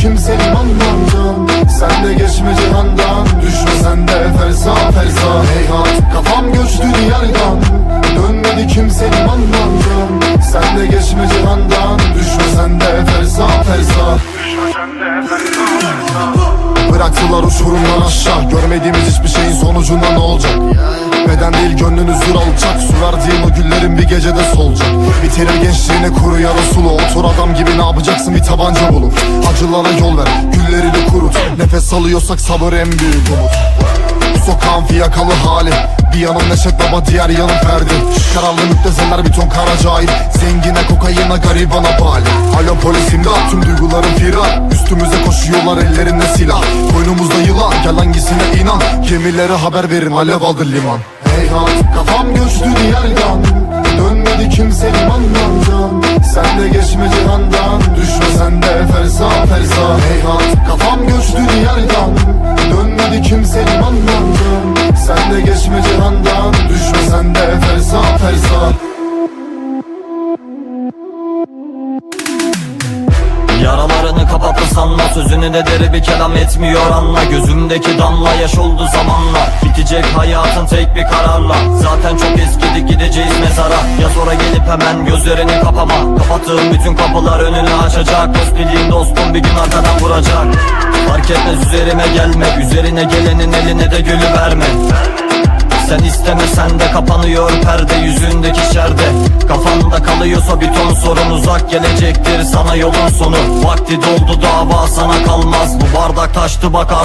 kimsenin anlamcan Sen de geçme cihandan Düşme sen de fersa fersa Heyhat kafam göçtü diyardan Dönmedi kimsenin anlamcan Sen de geçme cihandan Düşme sen de fersa fersa Bıraktılar uçurumdan aşağı. Görmediğimiz hiçbir şeyin sonucunda ne olacak? Beden değil gönlün huzur alacak. Su verdiğin o güllerin bir gecede solacak. Bitirir gençliğine kuru yara sulu. Otur adam gibi ne yapacaksın? Bir tabanca bulup Acılara yol ver. Güllerini kurut. Nefes alıyorsak sabır en büyük umut. Sokağın fiyakalı hali. Bir yanım Neşet Baba diğer yanım Ferdi. Kararlı müptezeller bir ton kara cahil. Zengine kokayına garibana bali. Alo polis imdat. Tüm duygularım firar. Üstümüze koşuyorlar ellerinde silah. Boynumuzda yılan. Gel hangisine inan? Gemilere haber verin. Alev aldı liman Heyhat kafam göçtü diyardan. Dönmedi kimsenin anlamdan Sen de geçme cihandan Düşme sen de fersa fersa Heyhat kafam göçtü diyardan. Dönmedi kimsenin anlamdan Sen de geçme cihandan Düşme sen de fersa fersa Yaralarını kapattı sanma Sözünü de deri bir kelam etmiyor anla. Gözümdeki damla yaş oldu zamanla Bitecek hayatın tek bir kararla. Zaten çok eskidi gideceğiz mezara. Ya sonra gelip hemen gözlerini kapama. Kapattığım bütün kapılar önünü açacak. Dost bildiğin dostum bir gün arkadan vuracak. Fark etmez üzerime gelme. Üzerine gelenin eline de gülü verme. Sen istemesen de kapanıyor perde yüzündeki şerde. Kafanda kalıyorsa bir ton sorun uzak gelecektir sana yolun sonu. Vakti doldu dava sana kalmaz. Bu bardak taştı bak artık